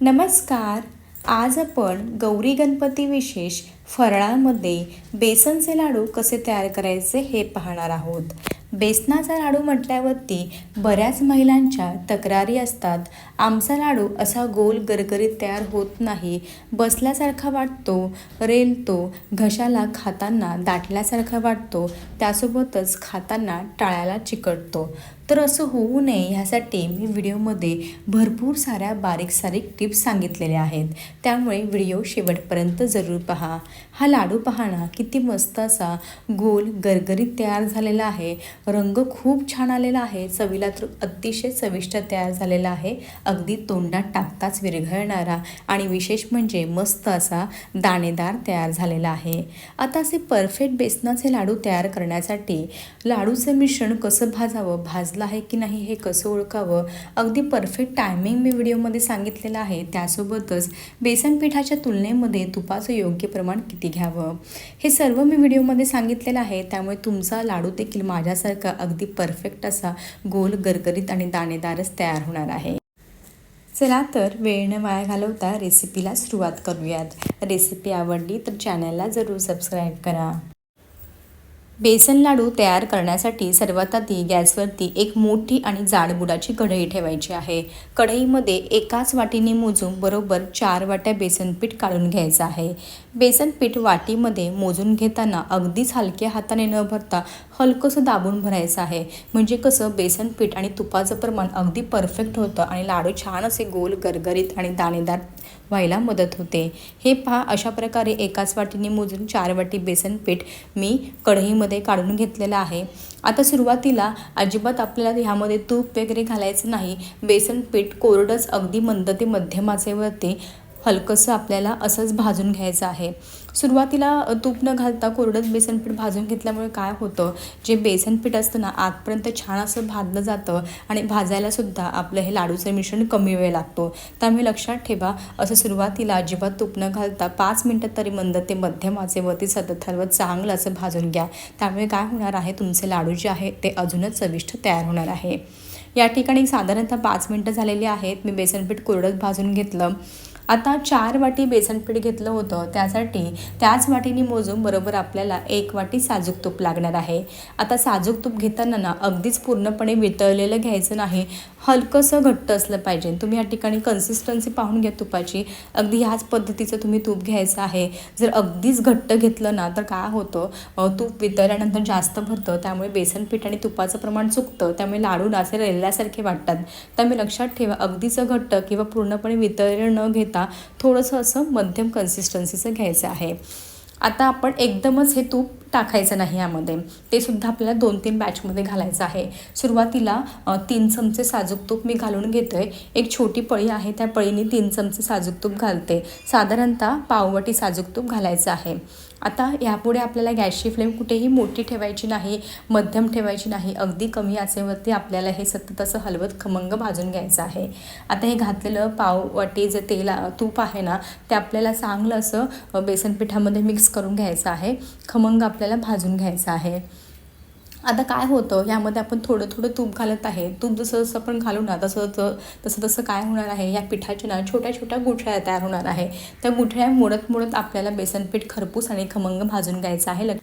नमस्कार. आज आपण गौरी गणपती विशेष फराळामध्ये बेसनचे लाडू कसे तयार करायचे हे पाहणार आहोत. बेसनाचा लाडू म्हटल्यावरती बऱ्याच महिलांच्या तक्रारी असतात. आमचा लाडू असा गोल गरगरीत तयार होत नाही. बसल्यासारखा वाटतो रेलतो घशाला खाताना दाटल्यासारखा वाटतो त्यासोबतच खाताना टाळ्याला चिकटतो. तर असं होऊ नये ह्यासाठी मी व्हिडिओमध्ये भरपूर साऱ्या बारीक सारीक टिप्स सांगितलेल्या आहेत. त्यामुळे व्हिडिओ शेवटपर्यंत जरूर पहा. हा लाडू पहा ना किती मस्त असा गोल गरगरीत तयार झालेला आहे. रंग खूप छान आलेला आहे. चवीला तर अतिशय चविष्ट तयार झालेला आहे. अगदी तोंडात टाकताच विरघळणारा आणि विशेष म्हणजे मस्त असा दाणेदार तयार झालेला आहे. आता असे परफेक्ट बेसनाचे लाडू तयार करण्यासाठी लाडूचं मिश्रण कसं भाजावं? भाज भाजलं आहे की नाही हे कसं ओळखावं? अगदी परफेक्ट टायमिंग मी व्हिडिओमध्ये सांगितलेलं आहे. त्यासोबतच बेसन पिठाच्या तुलनेमध्ये तुपाचं योग्य प्रमाण किती घ्यावं? हे सर्व मी व्हिडिओमध्ये सांगितलेलं आहे. त्यामुळे तुमचा लाडू देखील माझ्यासारखा अगदी परफेक्ट असा गोल गरगरीत आणि दाणेदारच तयार होणार आहे. चला तर वेळ वाया घालवता रेसिपीला सुरुवात करूयात. रेसिपी आवडली तर चॅनलला जरूर सबस्क्राईब करा. बेसन लाडू तयार करण्यासाठी सर्वात आधी गॅसवरती एक मोठी आणि जाड बुडाची कढई ठेवायची आहे. कढईमध्ये एकाच वाटीने मोजून बरोबर चार वाट्या बेसन पीठ काढून घ्यायचं आहे. बेसन पीठ वाटीमध्ये मोजून घेताना अगदीच हलक्या हाताने न भरता हलकंसं दाबून भरायचं आहे. म्हणजे कसं बेसन पीठ आणि तुपाचं प्रमाण अगदी परफेक्ट होतं आणि लाडू छान असे गोल गरगरीत आणि दाणेदार व्हायला मदत होते. हे पहा अशा प्रकारे एकाच वाटीने मोजून चार वाटी बेसन पीठ मी कढईमध्ये काढून घेतलेलं आहे. आता सुरुवातीला अजिबात आपल्याला ह्यामध्ये तूप वगैरे घालायचं नाही. बेसन पीठ कोरडंच अगदी मंद ते मध्यमाचेवरती हलकंसं आपल्याला असंच भाजून घ्यायचं आहे. सुरुवातीला तूप न घालता कोरडंच बेसन पीठ भाजून घेतल्यामुळे काय होतं? जे बेसनपीठ असतं ना आतपर्यंत छान असं भाजलं जातं आणि भाजायलासुद्धा आपलं हे लाडूचं मिश्रण कमी वेळ लागतो. त्यामुळे लक्षात ठेवा असं सुरुवातीला अजिबात तूप न घालता पाच मिनटं तरी मंद ते मध्यम आचेवरती सतत हलवत चांगलं असं भाजून घ्या. त्यामुळे काय होणार आहे? तुमचे लाडू जे आहे ते अजूनच चविष्ट तयार होणार आहे. या ठिकाणी साधारणतः पाच मिनटं झालेली आहेत. मी बेसनपीठ कोरडंच भाजून घेतलं. आता चार वाटी बेसनपीठ घेतलं होतं त्यासाठी त्याच वाटीने मोजून बरोबर आपल्याला एक वाटी साजूक तूप लागणार आहे. आता साजूक तूप घेताना ना अगदीच पूर्णपणे वितळलेलं घ्यायचं नाही हलकंसं घट्ट असलं पाहिजे. तुम्ही या ठिकाणी कन्सिस्टन्सी पाहून घ्या तुपाची. अगदी ह्याच पद्धतीचं तुम्ही तूप घ्यायचं आहे. जर अगदीच घट्ट घेतलं ना तर काय होतं? तूप वितळल्यानंतर जास्त भरतं त्यामुळे बेसन पीठ आणि तुपाचं प्रमाण चुकतं त्यामुळे लाडू असे रेल्ल्यासारखे वाटतात. त्यामुळे लक्षात ठेवा अगदीच घट्ट किंवा पूर्णपणे वितरण न घेता थोडंसं असं मध्यम कन्सिस्टन्सीचं घ्यायचं आहे. आता आपण एकदमच हे तूप टाकायचं नाही यामध्ये. ते सुद्धा आपल्याला दोन तीन बॅचमध्ये घालायचं आहे. सुरुवातीला तीन चमचे साजूक तूप मी घालून घेतो आहे एक छोटी पळी आहे त्या पळीने तीन चमचे साजूक तूप घालते. साधारणतः पाववाटी साजूक तूप घालायचं आहे. आता यापुढे आपल्याला गॅसची फ्लेम कुठेही मोठी ठेवायची नाही मध्यम ठेवायची नाही अगदी कमी आचेवरती आपल्याला हे सतत असं हलवत खमंग भाजून घ्यायचं आहे. आता हे घातलेलं पाववाटी जे तेल तूप आहे ना ते आपल्याला चांगलं असं बेसन पिठामध्ये मिक्स करून घ्यायचं आहे. खमंग आपल्याला भाजून घ्यायचं आहे. आता काय होतं यामध्ये आपण थोडं थोडं तूप घालत आहे. तूप जसं जसं आपण घालू ना तसं तसं तसं काय होणार आहे या पिठाच्या ना छोट्या छोट्या गुठळ्या तयार होणार आहे. त्या गुठळ्या मोडत मोडत आपल्याला बेसनपीठ खरपूस आणि खमंग भाजून घ्यायचं आहे.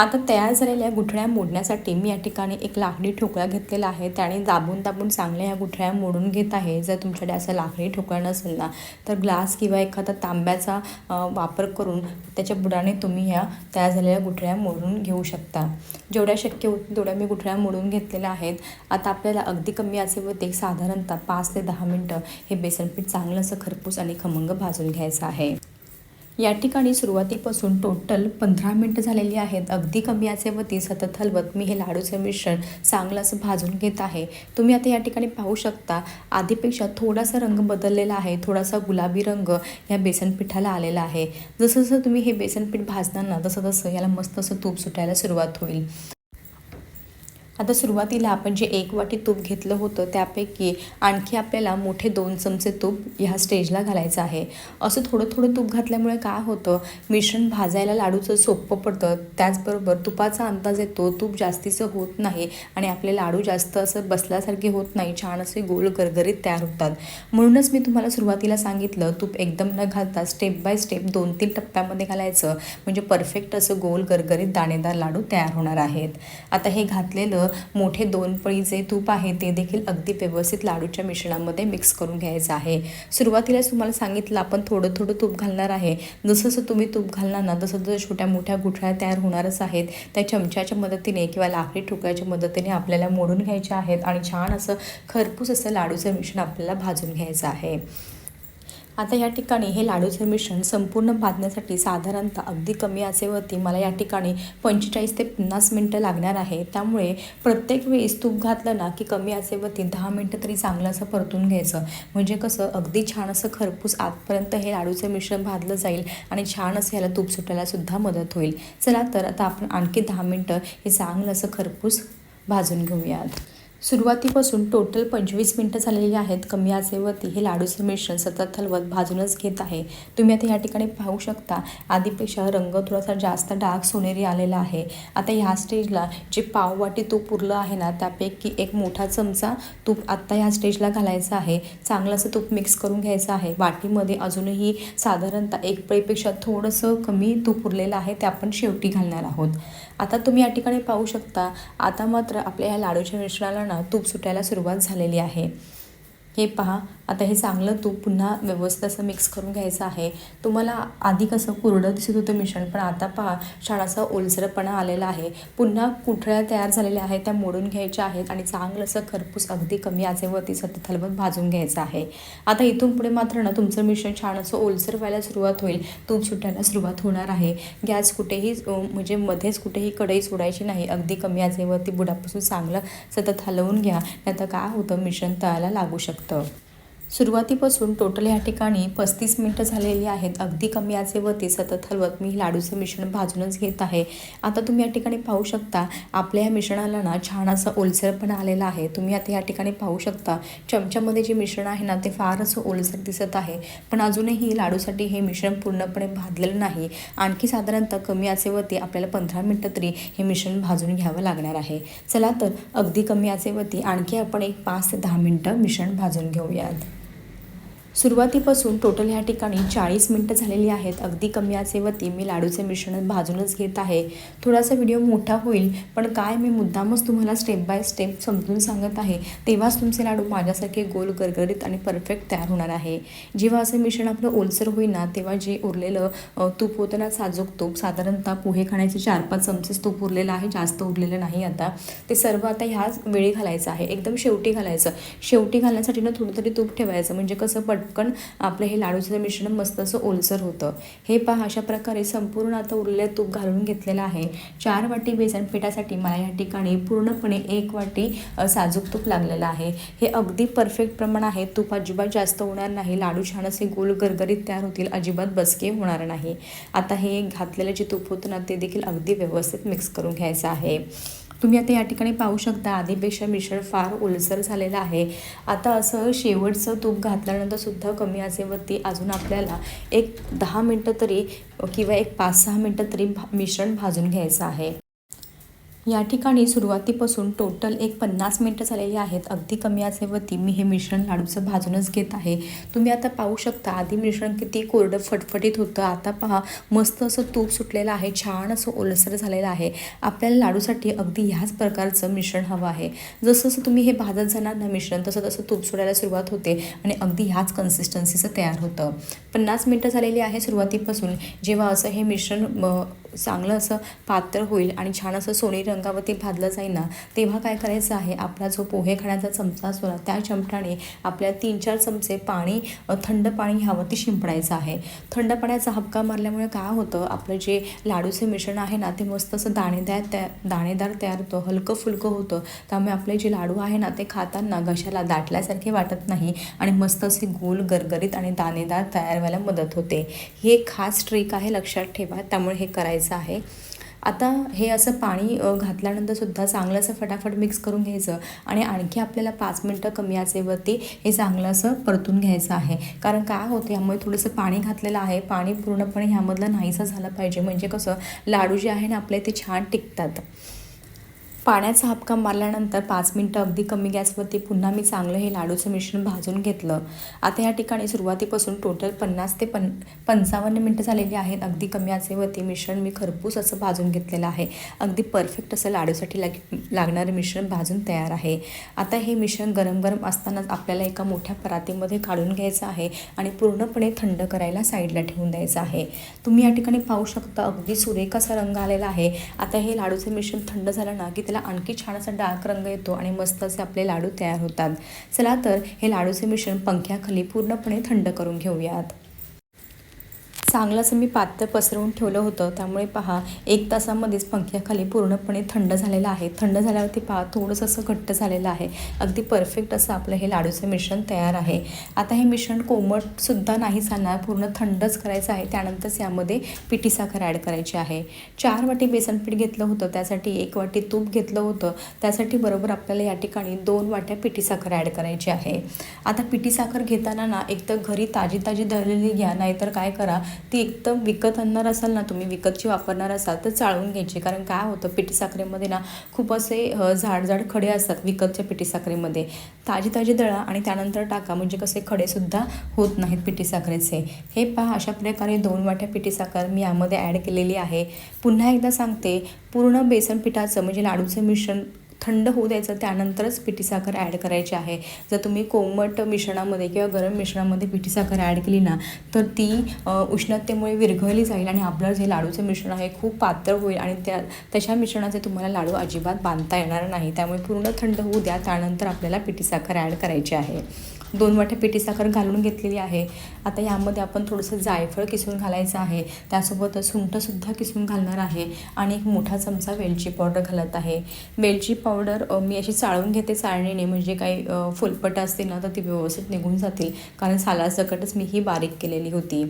आता तयार झालेल्या गुठळ्या मोडण्यासाठी मी या ठिकाणी एक लाकडी ठोकळा घेतलेला आहे. त्याने दाबून दाबून चांगल्या ह्या गुठळ्या मोडून घेत आहे. जर तुमच्याकडे असं लाकडी ठोकळा नसेल ना तर ग्लास किंवा एखादा तांब्याचा वापर करून त्याच्या बुडाने तुम्ही ह्या तयार झालेल्या गुठळ्या मोडून घेऊ शकता. जेवढ्या शक्य होतील तेवढ्या मी गुठळ्या मोडून घेतलेल्या आहेत. आता आपल्याला अगदी कमी असे साधारणतः पाच ते दहा मिनटं हे बेसनपीठ चांगलं असं खरपूस आणि खमंग भाजून घ्यायचं आहे. या ठिकाणी सुरुवातीपासून टोटल पंधरा मिनटं झालेली आहेत. अगदी कमी याचेवरती सतत हलवत मी हे लाडूचं मिश्रण चांगलं असं भाजून घेत आहे. तुम्ही आता या ठिकाणी पाहू शकता आधीपेक्षा थोडासा रंग बदललेला आहे. थोडासा गुलाबी रंग या बेसन पिठाला आलेला आहे. जसं जसं तुम्ही हे बेसन पीठ भाजणार ना तसं तसं याला मस्त असं तूप सुटायला सुरुवात होईल. आता सुरुवातीला आपण जे एक वाटी तूप घेतलं होतं त्यापैकी आणखी आपल्याला मोठे दोन चमचे तूप ह्या स्टेजला घालायचं आहे. असं थोडं थोडं तूप घातल्यामुळे काय होतं मिश्रण भाजायला लाडूचं सोपं पडतं. त्याचबरोबर तुपाचा अंदाज येतो तूप जास्तीचं होत नाही आणि आपले लाडू जास्त असं बसल्यासारखे होत नाही छान असे गोल गरगरीत तयार होतात. म्हणूनच मी तुम्हाला सुरुवातीला सांगितलं तूप एकदम न घालता स्टेप बाय स्टेप दोन तीन टप्प्यामध्ये घालायचं. म्हणजे परफेक्ट असं गोल गरगरीत दाणेदार लाडू तयार होणार आहेत. आता हे घातलेलं मोठे दोन पळी जे तूप आहे ते देखील अगदी व्यवस्थित लाडूच्या मिश्रणामध्ये मिक्स करून घ्यायचं आहे. सुरुवातीलाच तुम्हाला सांगितलं आपण थोडं थोडं तूप घालणार आहे. जसं जसं तुम्ही तूप घालणार ना तसं जसं छोट्या मोठ्या गुठळ्या तयार होणारच आहेत. त्या चमच्याच्या मदतीने किंवा लाकडी ठोकळ्याच्या मदतीने आपल्याला मोडून घ्यायच्या आहेत आणि छान असं खरपूस असं लाडूचं मिश्रण आपल्याला भाजून घ्यायचं आहे. आता या ठिकाणी हे लाडूचं मिश्रण संपूर्ण भाजण्यासाठी साधारणतः अगदी कमी आचेवरती मला या ठिकाणी पंचेचाळीस ते पन्नास मिनटं लागणार आहे. त्यामुळे प्रत्येक वेळेस तूप घातलं ना की कमी आचेवरती दहा मिनटं तरी चांगलं असं परतून घ्यायचं. म्हणजे कसं अगदी छान असं खरपूस आतपर्यंत हे लाडूचं मिश्रण भाजलं जाईल आणि छान असं ह्याला तूप सुटायलासुद्धा मदत होईल. चला तर आता आपण आणखी दहा मिनटं हे चांगलं असं खरपूस भाजून घेऊयात. सुरुवातीपासून टोटल पंचवीस मिनटं झालेली आहेत. कमी आचेवरती हे लाडूचं मिश्रण सतत हलवत भाजूनच घेत आहे. तुम्ही आता या ठिकाणी पाहू शकता आधीपेक्षा रंग थोडासा जास्त डार्क सोनेरी आलेला आहे. आता ह्या स्टेजला जे पाववाटी तूप उरलं आहे ना त्यापैकी एक मोठा चमचा तूप आत्ता ह्या स्टेजला घालायचं आहे. चांगलं असं तूप मिक्स करून घ्यायचं आहे. वाटीमध्ये अजूनही साधारणतः एक पळीपेक्षा थोडंसं कमी तूप उरलेलं आहे ते आपण शेवटी घालणार आहोत. आता तुम्ही या ठिकाणी पाहू शकता आता मात्र आपल्या ह्या लाडूच्या मिश्रणाला तूप सुटायला सुरुवात झालेली आहे. हे पहा आता हे चांगलं तूप पुन्हा व्यवस्थित असं मिक्स करून घ्यायचं आहे. तुम्हाला आधी कसं कुरडं दिसत होतं मिश्रण पण आता पहा छान ओलसरपणा आलेला आहे. पुन्हा कुठळ्या तयार झालेल्या आहेत त्या मोडून घ्यायच्या आहेत आणि चांगलं असं खरपूस अगदी कमी आचेवरती सतत हलवत भाजून घ्यायचं आहे. आता इथून पुढे मात्र ना तुमचं मिश्रण छान असं ओलसर व्हायला सुरुवात होईल. तूप सुटायला सुरुवात होणार आहे. गॅस कुठेही म्हणजे मध्येच कुठेही कढई सोडायची नाही. अगदी कमी आचेवरती बुडापासून चांगलं सतत हलवून घ्या. नाही काय होतं मिश्रण तळायला लागू शकतं. सुरुवातीपासून टोटल ह्या ठिकाणी पस्तीस मिनटं झालेली आहेत. अगदी कमी आचेवरती सतत हलवत मी लाडूचं मिश्रण भाजूनच घेत आहे. आता तुम्ही या ठिकाणी पाहू शकता आपल्या ह्या मिश्रणाला ना छान असं ओलसरपणा आलेला आहे. तुम्ही आता या ठिकाणी पाहू शकता चमच्यामध्ये जे मिश्रण आहे ना ते फार असं ओलसर दिसत आहे. पण अजूनही लाडूसाठी हे मिश्रण पूर्णपणे भाजलेलं नाही. आणखी साधारणतः कमी आचेवरती आपल्याला पंधरा मिनटं तरी हे मिश्रण भाजून घ्यावं लागणार आहे. चला तर अगदी कमी आचेवरती आणखी आपण एक पाच ते दहा मिनटं मिश्रण भाजून घेऊयात. सुरुवातीपासून टोटल ह्या ठिकाणी चाळीस मिनटं झालेली आहेत. अगदी कमी आचेवरती मी लाडूचे मिश्रण भाजूनच घेत आहे. थोडासा व्हिडिओ मोठा होईल पण काय मी मुद्दामच तुम्हाला स्टेप बाय स्टेप समजून सांगत आहे तेव्हाच तुमचे लाडू माझ्यासारखे गोल गरगरीत आणि परफेक्ट तयार होणार आहे. जेव्हा असं मिश्रण आपलं ओलसर होईल ना तेव्हा जे उरलेलं तूप होतं ना साजूक तूप साधारणतः पोहे खाण्याचे चार पाच चमचेच तूप उरलेलं आहे जास्त उरलेलं नाही आता. ते सर्व आता ह्याच वेळी घालायचं आहे. एकदम शेवटी घालायचं. शेवटी घालण्यासाठी ना थोडं तरी तूप ठेवायचं. म्हणजे कसं पट पटकन आपलं हे लाडूचं मिश्रण मस्त असं ओलसर होतं. हे पहा अशा प्रकारे संपूर्ण आता उरलेलं तूप घालून घेतलेलं आहे. चार वाटी बेसन पिठासाठी मला या ठिकाणी पूर्णपणे एक वाटी साजूक तूप लागलेलं आहे. हे अगदी परफेक्ट प्रमाण आहे. तूप अजिबात जास्त होणार नाही. लाडू छान असे गोल गरगरीत तयार होतील. अजिबात बसके होणार नाही. आता हे घातलेलं जे तूप होतं ना ते देखील अगदी व्यवस्थित मिक्स करून घ्यायचं आहे. तुम्ही आता या ठिकाणी पाहू शकता आधीपेक्षा मिश्रण फार ओलसर झालेलं आहे. आता असं शेवटचं तूप घातल्यानंतर सुद्धा कमी आसेवरती अजून आपल्याला एक दहा मिनटं तरी किंवा एक पाच सहा मिनटं तरी भा मिश्रण भाजून घ्यायचं आहे. या ठिकाणी सुरुवातीपासून टोटल एक पन्नास मिनटं झालेली आहेत. अगदी कमी आचेवरती मी हे मिश्रण लाडूचं भाजूनच घेत आहे. तुम्ही आता पाहू शकता आधी मिश्रण किती कोरडं फटफटीत होतं. आता पहा मस्त असं तूप सुटलेलं आहे छान असं ओलसर झालेलं आहे. आपल्याला लाडूसाठी अगदी ह्याच प्रकारचं मिश्रण हवं आहे. जसं जसं तुम्ही हे भाजत जाणार ना मिश्रण तसं तसं तूप सुटायला सुरुवात होते आणि अगदी ह्याच कन्सिस्टन्सीचं तयार होतं. पन्नास मिनटं झालेली आहे सुरुवातीपासून. जेव्हा असं हे मिश्रण चांगलं असं पातळ होईल आणि छान असं सोनेरी रंगावरती भाजलं जाईल ना तेव्हा काय करायचं आहे? आपला जो पोहे खाण्याचा चमचा असतो ना त्या चमट्याने आपल्या तीन चार चमचे पाणी थंड पाणी ह्यावरती शिंपडायचं आहे. थंड पाण्याचा हबका मारल्यामुळे काय होतं? आपलं जे लाडूचे मिश्रण आहे ना ते मस्त असं दाणेदार तया दाणेदार तयार होतं हलकं फुलकं होतं. त्यामुळे आपले जे लाडू आहे ना ते खाताना घशाला दाटल्यासारखे वाटत नाही आणि मस्त असे गोल गरगरीत आणि दाणेदार तयार व्हायला मदत होते. ही एक खास ट्रिक आहे लक्षात ठेवा त्यामुळे हे करायचं आहे. आता हे असं पाणी घातल्यानंतर सुद्धा चांगलं असं फटाफट मिक्स करून घ्यायचं आणि आणखी आपल्याला पाच मिनटं कमी आचेवरती हे चांगलं असं परतून घ्यायचं आहे. कारण काय होतं यामुळे थोडंसं पाणी घातलेलं आहे. पाणी पूर्णपणे ह्यामधलं नाहीसं झालं पाहिजे. म्हणजे कसं लाडू जे आहे ना आपले ते छान टिकतात. पाण्याचा हापका मारल्यानंतर पाच मिनटं अगदी कमी गॅसवरती पुन्हा मी चांगलं हे लाडूचं मिश्रण भाजून घेतलं. आता या ठिकाणी सुरुवातीपासून टोटल पन्नास ते पन पंचावन्न मिनटं झालेली आहेत. अगदी कमी आचेवरती मिश्रण मी खरपूस असं भाजून घेतलेलं आहे. अगदी परफेक्ट असं लाडूसाठी लाग लागणारं मिश्रण भाजून तयार आहे. आता हे मिश्रण गरम गरम असतानाच आपल्याला एका मोठ्या परातीमध्ये काढून घ्यायचं आहे आणि पूर्णपणे थंड करायला साईडला ठेवून द्यायचं आहे. तुम्ही या ठिकाणी पाहू शकता अगदी सुरेख असा रंग आलेला आहे. आता हे लाडूचं मिश्रण थंड झालं ना की त्याला आणखी छान असा डार्क रंग येतो आणि मस्त असे आपले लाडू तयार होतात. चला तर हे लाडूचे मिश्रण पंख्याखाली पूर्णपणे थंड करून घेऊयात. चांगलंच असं मी पात्र पसरवून ठेवलं होतं. त्यामुळे पहा एक तासामध्येच पंख्याखाली पूर्णपणे थंड झालेलं आहे. थंड झाल्यावरती पहा थोडंसं असं घट्ट झालेलं आहे. अगदी परफेक्ट असं आपलं हे लाडूचं मिश्रण तयार आहे. आता हे मिश्रण कोमटसुद्धा नाही चालणार पूर्ण थंडच करायचं आहे. त्यानंतरच यामध्ये पिठी साखर ॲड करायची आहे. चार वाटी बेसन पीठ घेतलं होतं. त्यासाठी एक वाटी तूप घेतलं होतं. त्यासाठी बरोबर आपल्याला या ठिकाणी दोन वाट्या पिठी साखर ॲड करायची आहे. आता पिठी साखर घेताना ना एक तर घरी ताजी ताजी दळलेली घ्या नाहीतर काय करा ती एकदम विकत आणणार असाल ना तुम्ही विकतची वापरणार असाल तर चाळून घ्यायची. कारण काय होतं पिठी साखरेमध्ये ना खूप असे झाड झाड खडे असतात विकतच्या पिठी साखरेमध्ये. ताजी ताजी दळा आणि त्यानंतर टाका. म्हणजे कसे खडेसुद्धा होत नाहीत पिठी साखरेचे. हे पहा अशा प्रकारे दोन वाट्या पिठी साखर मी यामध्ये ॲड केलेली आहे. पुन्हा एकदा सांगते पूर्ण बेसन पिठाचं म्हणजे लाडूचं मिश्रण थंड होऊ द्यायचं त्यानंतरच पिठी साखर ॲड करायची आहे. जर तुम्ही कोमट मिश्रणामध्ये किंवा गरम मिश्रणामध्ये पिठी साखर ॲड केली ना तर ती उष्णतेमुळे विरघळली जाईल आणि आपलं जे लाडूचं मिश्रण आहे खूप पातळ होईल आणि त्या तशा मिश्रणाचे तुम्हाला लाडू अजिबात बांधता येणार नाही. त्यामुळे पूर्ण थंड होऊ द्या त्यानंतर आपल्याला पिठी साखर ॲड करायची आहे. दोन वाट्या पिठी साखर घालून घेतलेली आहे. आता यामध्ये आपण थोडंसं जायफळ किसून घालायचं आहे. त्यासोबत सुंठसुद्धा किसून घालणार आहे आणि एक मोठा चमचा वेलची पावडर घालत आहे. वेलची पावडर मी अशी चाळून घेते चाळणीने म्हणजे काही फुलपट असतील ना तर ती व्यवस्थित निघून जातील. कारण सालासकटच मी ही बारीक केलेली होती.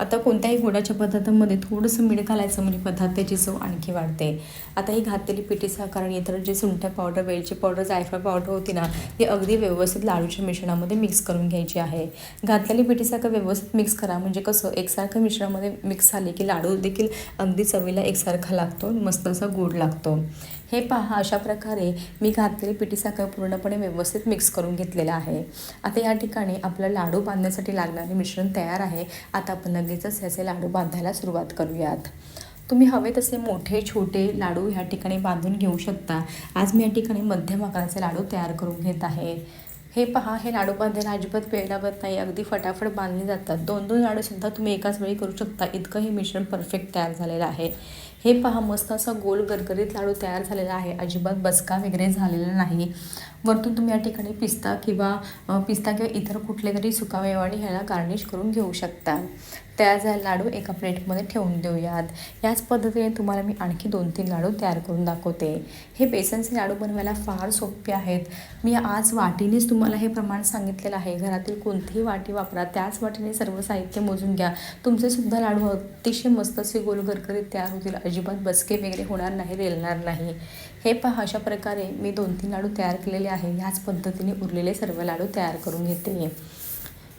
आता कोणत्याही गोडाच्या पदार्थामध्ये थोडंसं मीठ घालायचं म्हणजे पदार्थाची चव आणखी वाढते. आता ही घातलेली पिठी साखर इतर जे सुंठ्या पावडर वेलची पावडर जायफळ पावडर होती ना ती अगदी व्यवस्थित लाडूच्या मिश्रणामध्ये मिक्स करून घ्यायची आहे. घातलेली पिठी साखर व्यवस्थित मिक्स करा म्हणजे कसं एकसारखं मिश्रणामध्ये मिक्स झाले की लाडू देखील अगदी चवीला एकसारखा लागतो मस्त असा गोड लागतो. हे पहा अशा प्रकारे मी घातलेली पिठी साखर पूर्णपणे व्यवस्थित मिक्स करून घेतलेलं आहे. आता या ठिकाणी आपलं लाडू बांधण्यासाठी लागणारे मिश्रण तयार आहे. आता आपण लगेचच ह्याचे लाडू बांधायला सुरुवात करूयात. तुम्ही हवे तसे मोठे छोटे लाडू ह्या ठिकाणी बांधून घेऊ शकता. आज मी या ठिकाणी मध्यम आकाराचे लाडू तयार करून घेत आहे. हे पहा हे लाडू बांधायला अजिबात वेळ लागत नाही. अगदी फटाफट बांधले जातात. दोन दोन लाडूसुद्धा तुम्ही एकाच वेळी करू शकता. इतकं हे मिश्रण परफेक्ट तयार झालेलं आहे. हे पहा मस्त असा गोल गरगरीत लाडू तयार झालेला आहे. अजिबात बसका वगैरे झालेला नाही. वरतून तुम्ही या ठिकाणी पिस्ता किंवा पिस्ता किंवा इतर कुठले तरी सुकामेवाणी ह्याला गार्निश करून घेऊ शकता. तयार झालेला लाडू एका प्लेटमध्ये ठेवून देऊयात. याच पद्धतीने तुम्हाला मी आणखी दोन तीन लाडू तयार करून दाखवते. हे बेसनचे लाडू बनवायला फार सोपे आहेत. मी आज वाटीनेच तुम्हाला हे प्रमाण सांगितलेलं आहे. घरातील कोणतीही वाटी वापरा. त्याच वाटीने सर्व साहित्य मोजून घ्या. तुमचे सुद्धा लाडू अतिशय मस्त असे गोल गरगरीत तयार होतील. अजिबात बसके वगैरे होणार नाही रेलणार नाही. हे पहा अशा प्रकारे मी दोन तीन लाडू तयार केलेले आहे. ह्याच पद्धतीने उरलेले सर्व लाडू तयार करून घेते.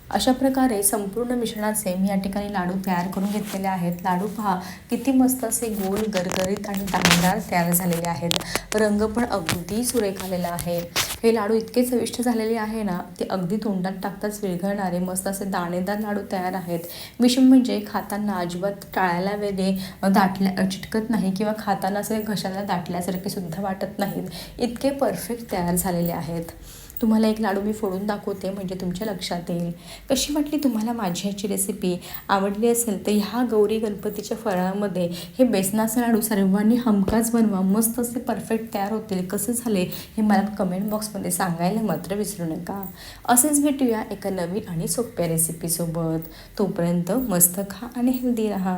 अशा प्रकारे संपूर्ण मिश्रणाचे मी या ठिकाणी लाडू तयार करून घेतलेले आहेत. लाडू पहा किती मस्त असे गोल गरगरीत आणि दाणेदार तयार झालेले आहेत. रंग पण अगदी सुरेख आलेला आहे. हे लाडू इतके चविष्ट झालेले आहे ना ते अगदी तोंडात टाकताच विरघळणारे मस्त असे दाणेदार लाडू तयार आहेत. विषम म्हणजे खाताना अजिबात टाळायला वेगळे दाटल्या चिटकत नाही किंवा खाताना असे घशाला दाटल्यासारखे सुद्धा वाटत नाहीत. इतके परफेक्ट तयार झालेले आहेत. तुम्हाला एक लाडू मी फोडून दाखवते म्हणजे तुमच्या लक्षात येईल. कशी वाटली तुम्हाला माझी ह्याची रेसिपी आवडली असेल तर ह्या गौरी गणपतीच्या फराळामध्ये हे बेसनाचे लाडू सर्वांनी हमखास बनवा. मस्त असे परफेक्ट तयार होतील. कसे झाले हे मला कमेंट बॉक्समध्ये सांगायला मात्र विसरू नका. असेच भेटूया एका नवीन आणि सोप्या रेसिपीसोबत तोपर्यंत मस्त खा आणि हेल्दी राहा.